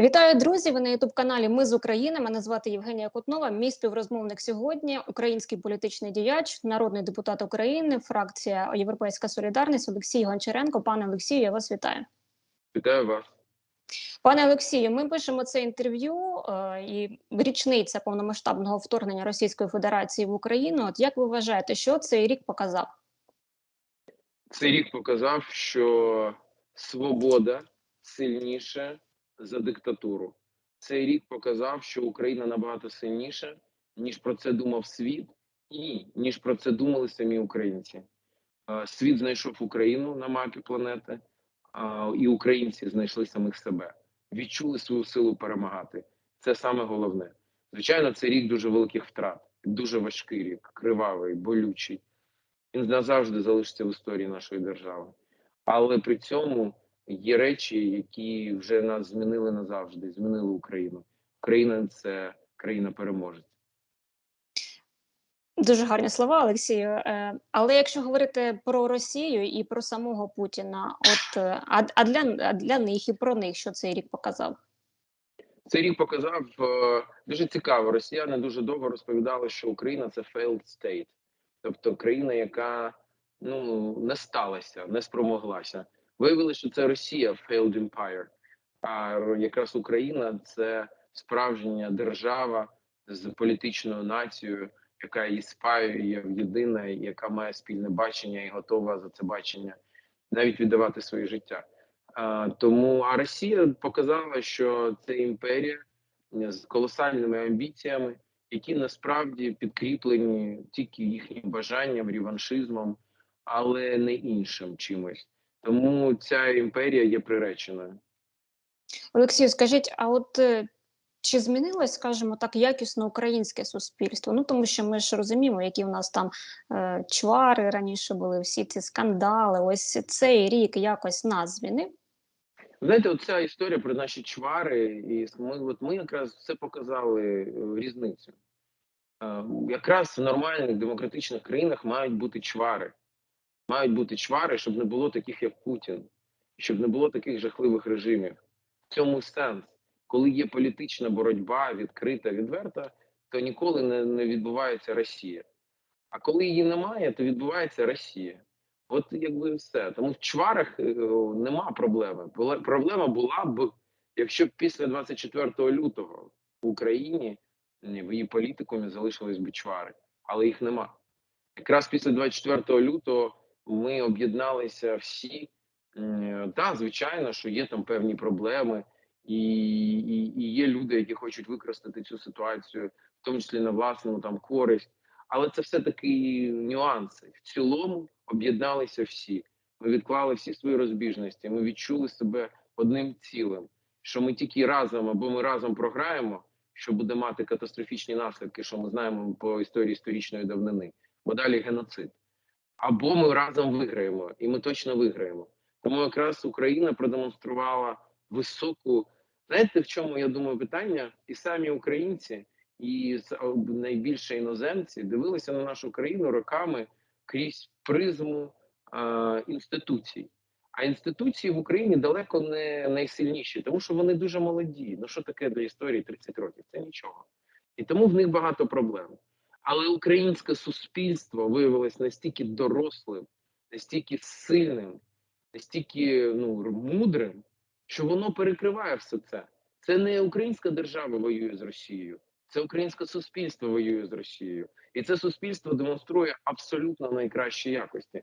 Вітаю, друзі! Ви на ютуб каналі Ми з України. Мене звати Євгенія Кутнова. Мій співрозмовник сьогодні український політичний діяч, народний депутат України, фракція Європейська Солідарність Олексій Гончаренко. Пане Олексію, я вас вітаю. Вітаю вас. Пане Олексію, ми пишемо це інтерв'ю е, і річниця повномасштабного вторгнення Російської Федерації в Україну. От як ви вважаєте, що цей рік показав? Цей рік показав, що свобода сильніша за диктатуру. Цей рік показав, що Україна набагато сильніша, ніж про це думав світ, і ніж про це думали самі українці. Світ знайшов Україну на мапі планети, і українці знайшли самих себе, відчули свою силу перемагати. Це саме головне. Звичайно, це рік дуже великих втрат, дуже важкий рік, кривавий, болючий. Він назавжди залишиться в історії нашої держави. Але при цьому є речі, які вже нас змінили назавжди, змінили Україну. Україна це країна переможець. Дуже гарні слова, Олексію. Е, Але якщо говорити про Росію і про самого Путіна, от е, а, для а для них і про них, що цей рік показав? Цей рік показав е, дуже цікаво. Росіяни дуже довго розповідали, що Україна це failed state, тобто країна, яка ну не сталася, не спромоглася. Виявилося, що це Росія failed empire, а якраз Україна це справжня держава з політичною нацією, яка її спаює в яка має спільне бачення і готова за це бачення навіть віддавати своє життя. А, тому а Росія показала, що це імперія з колосальними амбіціями, які насправді підкріплені тільки їхнім бажанням, реваншизмом, але не іншим чимось. Тому ця імперія є приреченою. Олексію, скажіть, а от е, чи змінилось, скажімо так, якісно українське суспільство? Ну тому що ми ж розуміємо, які в нас там е, чвари раніше були, всі ці скандали. Ось цей рік якось нас змінив. Знаєте, оця історія про наші чвари, і ми от ми якраз все показали е, різницю. Е, якраз в нормальних демократичних країнах мають бути чвари. Мають бути чвари, щоб не було таких, як Путін, щоб не було таких жахливих режимів. В цьому сенс, коли є політична боротьба, відкрита, відверта, то ніколи не, не відбувається Росія. А коли її немає, то відбувається Росія. От якби все. Тому в чварах е, нема проблеми. Проблема була б, якщо б після 24 лютого в Україні в її політикумі залишились би чвари, але їх нема. Якраз після 24 лютого ми об'єдналися всі. Так, звичайно, що є там певні проблеми, і, і, і є люди, які хочуть використати цю ситуацію, в тому числі на власну там користь. Але це все таки нюанси. В цілому об'єдналися всі. Ми відклали всі свої розбіжності. Ми відчули себе одним цілим. Що ми тільки разом або ми разом програємо, що буде мати катастрофічні наслідки, що ми знаємо по історії історичної давнини, бо далі геноцид. Або ми разом виграємо, і ми точно виграємо. Тому якраз Україна продемонструвала високу. Знаєте, в чому я думаю питання? І самі українці, і найбільше іноземці дивилися на нашу країну роками крізь призму е, інституцій. А інституції в Україні далеко не найсильніші, тому що вони дуже молоді. Ну що таке для історії 30 років? Це нічого. І тому в них багато проблем. Але українське суспільство виявилось настільки дорослим, настільки сильним, настільки ну, мудрим, що воно перекриває все це. Це не українська держава воює з Росією, це українське суспільство воює з Росією, і це суспільство демонструє абсолютно найкращі якості.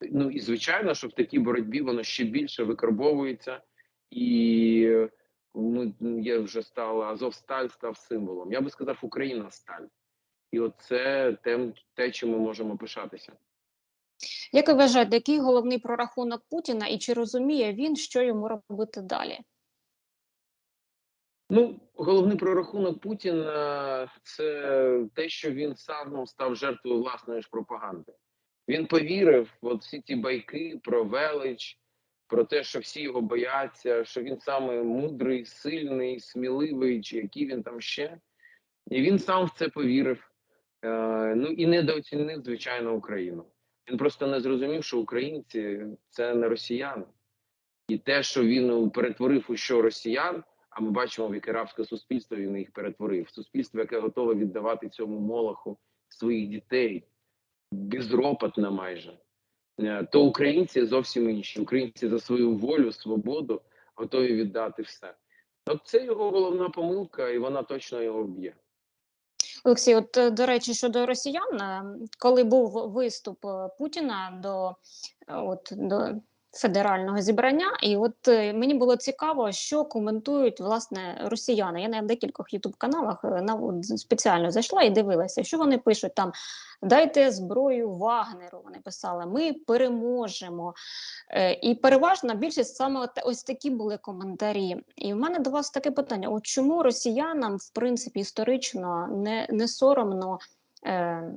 Ну і звичайно, що в такій боротьбі воно ще більше викарбовується, і ми я вже стала Азовсталь став символом. Я би сказав, Україна сталь, і оце те, те, чим ми можемо пишатися. Як ви вважаєте, який головний прорахунок Путіна, і чи розуміє він, що йому робити далі? Ну, головний прорахунок Путіна це те, що він сам став жертвою власної ж пропаганди. Він повірив в от всі ці байки про велич, про те, що всі його бояться, що він саме мудрий, сильний, сміливий, чи який він там ще. І він сам в це повірив. Е, ну і недооцінив, звичайно, Україну. Він просто не зрозумів, що українці це не росіяни. І те, що він перетворив у що росіян, А ми бачимо, в яке рабське суспільство він їх перетворив. Суспільство, яке готове віддавати цьому молоху своїх дітей, безропотно майже. Е, То українці зовсім інші. Українці за свою волю, свободу готові віддати все. От це його головна помилка, і вона точно його вб'є. Олексій, от е, до речі, щодо росіян, е, коли був виступ е, Путіна до, от, до федерального зібрання, і от е, мені було цікаво, що коментують власне росіяни. Я на декількох ютуб каналах е, спеціально зайшла і дивилася, що вони пишуть там. Дайте зброю Вагнеру. Вони писали, ми переможемо. Е, і переважна більшість саме ось такі були коментарі. І в мене до вас таке питання: от чому росіянам, в принципі, історично не, не соромно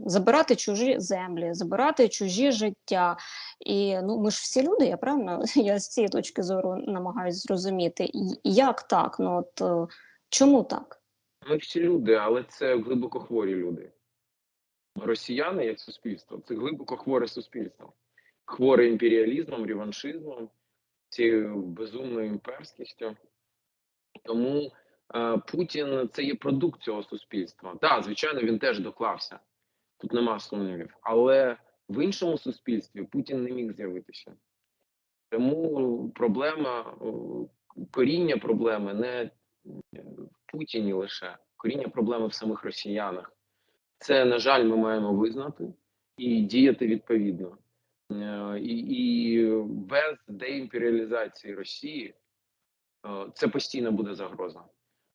забирати чужі землі, забирати чужі життя? І ну ми ж всі люди, я правильно я з цієї точки зору намагаюся зрозуміти, як так? Ну от е, чому так? Ми всі люди, але це глибоко хворі люди. Росіяни як суспільство це глибоко хворе суспільство, хворе імперіалізмом, реваншизмом, цією безумною імперськістю. Тому е, Путін це є продукт цього суспільства. Так, звичайно, він теж доклався. Тут нема сумнівів. Але в іншому суспільстві Путін не міг з'явитися. Тому проблема, е, коріння проблеми не в Путіні лише, коріння проблеми в самих росіянах. Це, на жаль, ми маємо визнати і діяти відповідно. Е, І, і без деімперіалізації Росії е, це постійно буде загроза.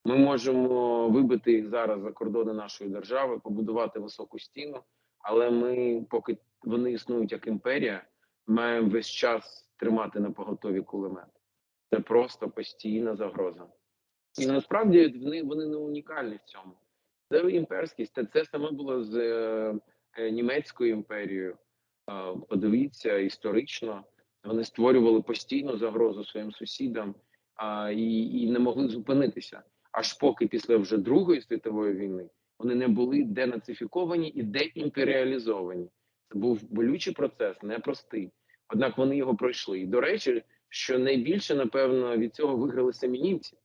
Ми можемо вибити їх зараз за кордони нашої держави, побудувати високу стіну, але ми, поки вони існують як імперія, маємо весь час тримати на поготові кулемет. Це просто постійна загроза. І насправді вони, вони не унікальні в цьому. Це імперськість. Та це саме було з е, е, німецькою імперією. Е, подивіться історично. Вони створювали постійну загрозу своїм сусідам а, і, і не могли зупинитися. Аж поки після вже Другої світової війни вони не були денацифіковані і деімперіалізовані. Це був болючий процес, непростий. Однак вони його пройшли. І до речі, що найбільше напевно від цього виграли самі німці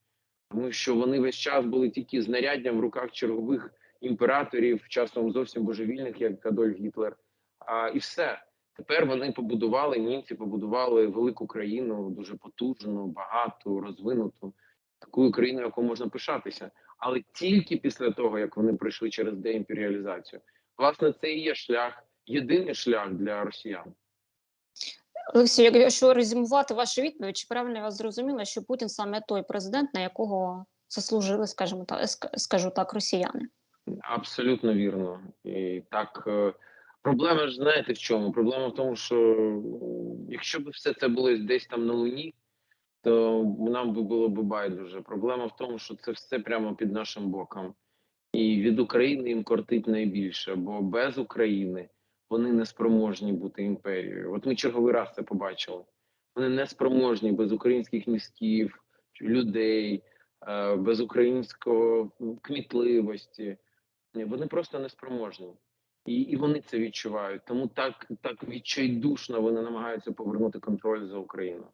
тому що вони весь час були тільки знаряддям в руках чергових імператорів, часом зовсім божевільних, як Адольф Гітлер. А і все тепер вони побудували німці, побудували велику країну, дуже потужну, багату, розвинуту, таку країну, яку можна пишатися, але тільки після того, як вони пройшли через деімперіалізацію. Власне, це і є шлях, єдиний шлях для росіян. Олексій, якщо резюмувати вашу відповідь, чи правильно я вас зрозуміла, що Путін саме той президент, на якого заслужили, скажімо так, скажу так, росіяни? Абсолютно вірно. І так е, проблема ж знаєте в чому? Проблема в тому, що якщо б все це було десь там на Луні, то нам би було б байдуже. Проблема в тому, що це все прямо під нашим боком. І від України їм кортить найбільше, бо без України вони не спроможні бути імперією. От ми черговий раз це побачили. Вони не спроможні без українських мізків, людей, е, без українського кмітливості. Вони просто неспроможні. І, і вони це відчувають. Тому так, так відчайдушно вони намагаються повернути контроль за Україною.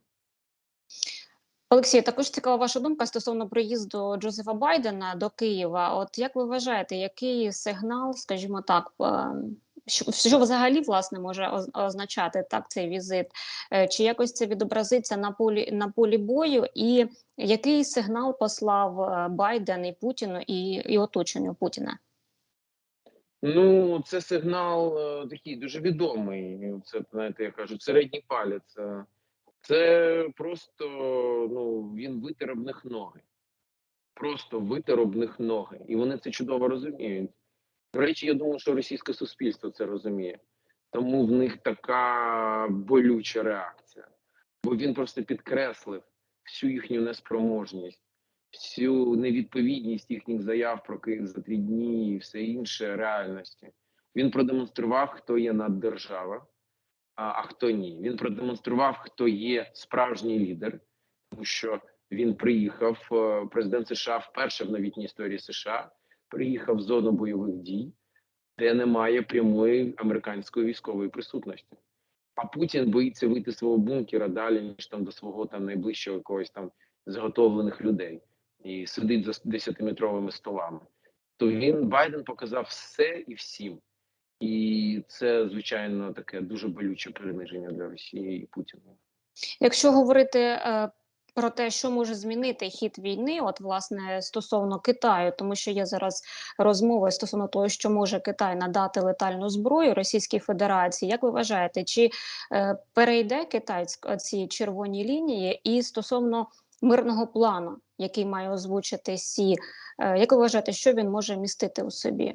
Олексій, також цікава ваша думка стосовно приїзду Джозефа Байдена до Києва. От як ви вважаєте, який сигнал, скажімо так, е, що, що взагалі власне може означати так цей візит? Е, Чи якось це відобразиться на полі на полі бою? І який сигнал послав е, Байден і Путіну і, і оточенню Путіна? Ну, це сигнал такий дуже відомий. Це знаєте, я кажу, середній палець. Це просто ну він витер об них ноги. Просто витер об них ноги. І вони це чудово розуміють. До речі, я думаю, що російське суспільство це розуміє. Тому в них така болюча реакція. Бо він просто підкреслив всю їхню неспроможність, всю невідповідність їхніх заяв про Київ за три дні і все інше реальності. Він продемонстрував, хто є наддержава, а, хто ні. Він продемонстрував, хто є справжній лідер, тому що він приїхав, е, президент США вперше в новітній історії США приїхав в зону бойових дій, де немає прямої американської військової присутності. А Путін боїться вийти з свого бункера далі, ніж там до свого там найближчого якогось там заготовлених людей. і сидить за 10-метровими столами, то він Байден показав все і всім. І це звичайно таке дуже болюче приниження для Росії і Путіна. Якщо говорити е, про те, що може змінити хід війни, от власне стосовно Китаю, тому що є зараз розмови стосовно того, що може Китай надати летальну зброю Російській Федерації. Як ви вважаєте, чи е, перейде Китай ці червоні лінії? І стосовно мирного плану, який має озвучити Сі, е, як ви вважаєте, що він може містити у собі?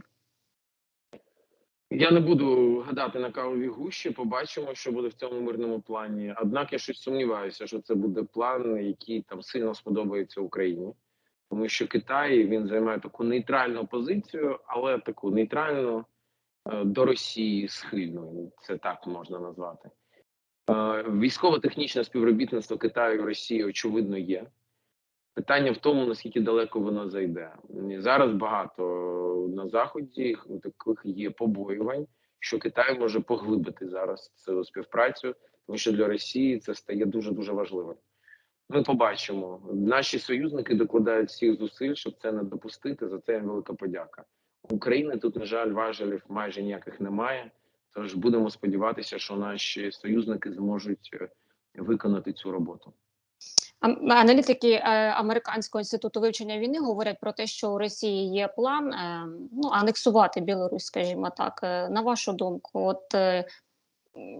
Я не буду гадати на кавові гущі, побачимо, що буде в цьому мирному плані. Однак я щось сумніваюся, що це буде план, який там сильно сподобається Україні, тому що Китай він займає таку нейтральну позицію, але таку нейтральну е, до Росії схильну. Це так можна назвати. Е, Військово-технічне співробітництво Китаю і Росії очевидно є. Питання в тому, наскільки далеко воно зайде. Зараз багато на заході таких є побоювань, що Китай може поглибити зараз цю співпрацю, тому що для Росії це стає дуже дуже важливим. Ми побачимо. Наші союзники докладають всіх зусиль, щоб це не допустити. За це їм велика подяка. України тут, на жаль, важелів майже ніяких немає. Тож будемо сподіватися, що наші союзники зможуть е, виконати цю роботу. Аналітики е, Американського інституту вивчення війни говорять про те, що у Росії є план е, ну, анексувати Білорусь, скажімо так. Е, На вашу думку, от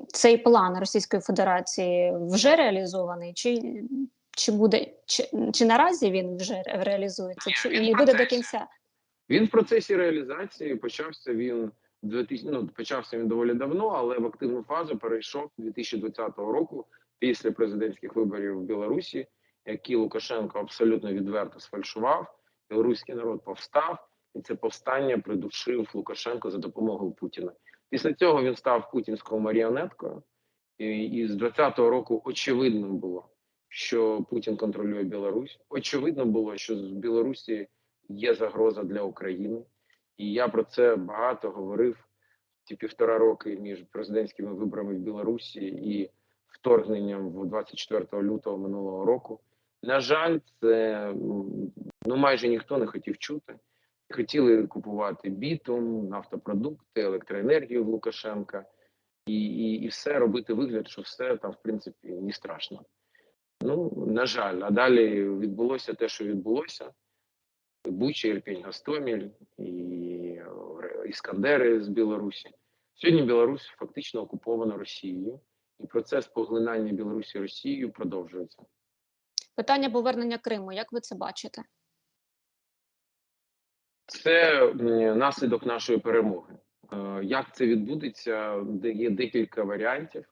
цей план Російської Федерації вже реалізований, чи, чи буде чи, чи наразі він вже реалізується, чи він і буде до кінця? Він в процесі реалізації почався він 2000, ну, почався він доволі давно, але в активну фазу перейшов 2020 року після президентських виборів в Білорусі, які Лукашенко абсолютно відверто сфальшував. Білоруський народ повстав, і це повстання придушив Лукашенко за допомогою Путіна. Після цього він став путінською маріонеткою, і, і з 2020 року очевидно було, що Путін контролює Білорусь. Очевидно було, що з Білорусі є загроза для України, і я про це багато говорив ці півтора роки між президентськими виборами в Білорусі і вторгненням в 24 лютого минулого року. На жаль, це ну майже ніхто не хотів чути. Хотіли купувати бітум, нафтопродукти, електроенергію в Лукашенка, і, і, і все робити вигляд, що все там в принципі не страшно. Ну на жаль, а далі відбулося те, що відбулося. Буча, Ірпінь, Гостомель і е, Іскандери з Білорусі. Сьогодні Білорусь фактично окупована Росією, і процес поглинання Білорусі Росією продовжується. Питання повернення Криму. Як ви це бачите? Це наслідок нашої перемоги. Е, Як це відбудеться? Де є декілька варіантів.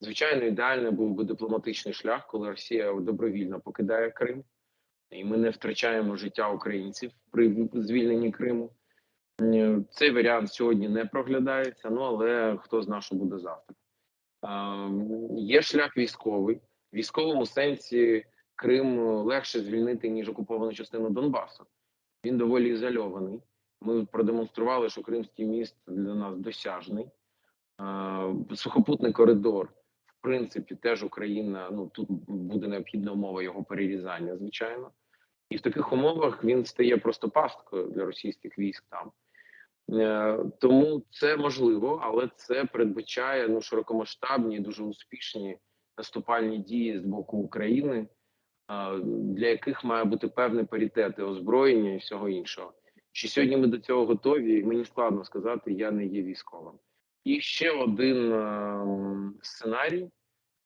Звичайно, ідеально був би дипломатичний шлях, коли Росія добровільно покидає Крим, і ми не втрачаємо життя українців при звільненні Криму. Цей варіант сьогодні не проглядається. Ну але хто зна, що буде завтра. Е, Є шлях військовий. В військовому сенсі Крим легше звільнити ніж окуповану частину Донбасу. Він доволі ізольований. Ми продемонстрували, що Кримський міст для нас досяжний. Е, Сухопутний коридор, в принципі, теж Україна. Ну тут буде необхідна умова його перерізання, звичайно. І в таких умовах він стає просто пасткою для російських військ там. Е, Тому це можливо, але це передбачає ну широкомасштабні, дуже успішні наступальні дії з боку України, для яких має бути певний паритет озброєння і всього іншого. Чи сьогодні ми до цього готові? Мені складно сказати, я не є військовим. І ще один ем, сценарій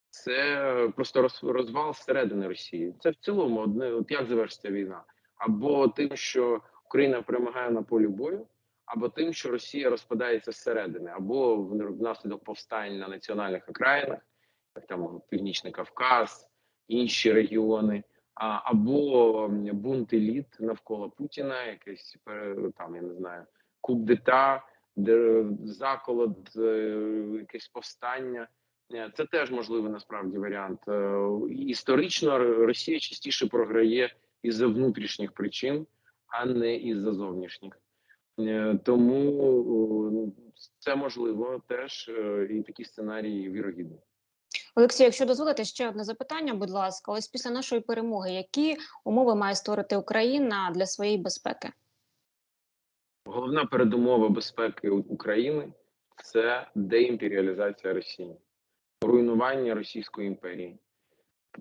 це просто розвал зсередини Росії. Це в цілому одне, от як завершиться війна, або тим, що Україна перемагає на полі бою, або тим, що Росія розпадається зсередини, або внаслідок повстань на національних окраїнах, як там Північний Кавказ, інші регіони, або бунт еліт навколо Путіна, пере- там, я не знаю, куб дета, де заколот, е, якесь повстання. Е, Це теж можливий насправді варіант. Е, Історично Росія частіше програє із-за внутрішніх причин, а не із-за зовнішніх. Е, Тому це можливо теж, е, і такі сценарії вірогідні. Олексій, якщо дозволите, ще одне запитання, будь ласка. Ось після нашої перемоги, які умови має створити Україна для своєї безпеки? Головна передумова безпеки України це деімперіалізація Росії, руйнування Російської імперії.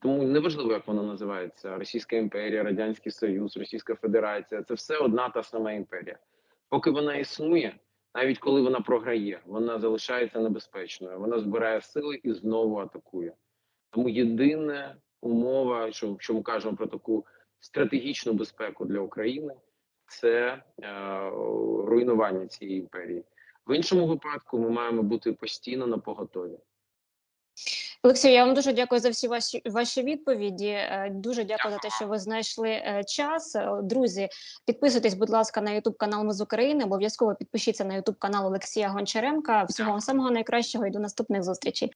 Тому неважливо, як вона називається: Російська імперія, Радянський Союз, Російська Федерація це все одна та сама імперія. Поки вона існує, навіть коли вона програє, вона залишається небезпечною. Вона збирає сили і знову атакує. Тому єдина умова, що, що ми кажемо про таку стратегічну безпеку для України, це е, руйнування цієї імперії. В іншому випадку ми маємо бути постійно на поготові. Олексій, я вам дуже дякую за всі ваші ваші відповіді. Е, Дуже дякую за те, що ви знайшли е, час. Е, Друзі, підписуйтесь, будь ласка, на Ютуб канал Ми з України. Обов'язково підпишіться на Ютуб канал Олексія Гончаренка. Всього вам самого найкращого і до наступних зустрічей.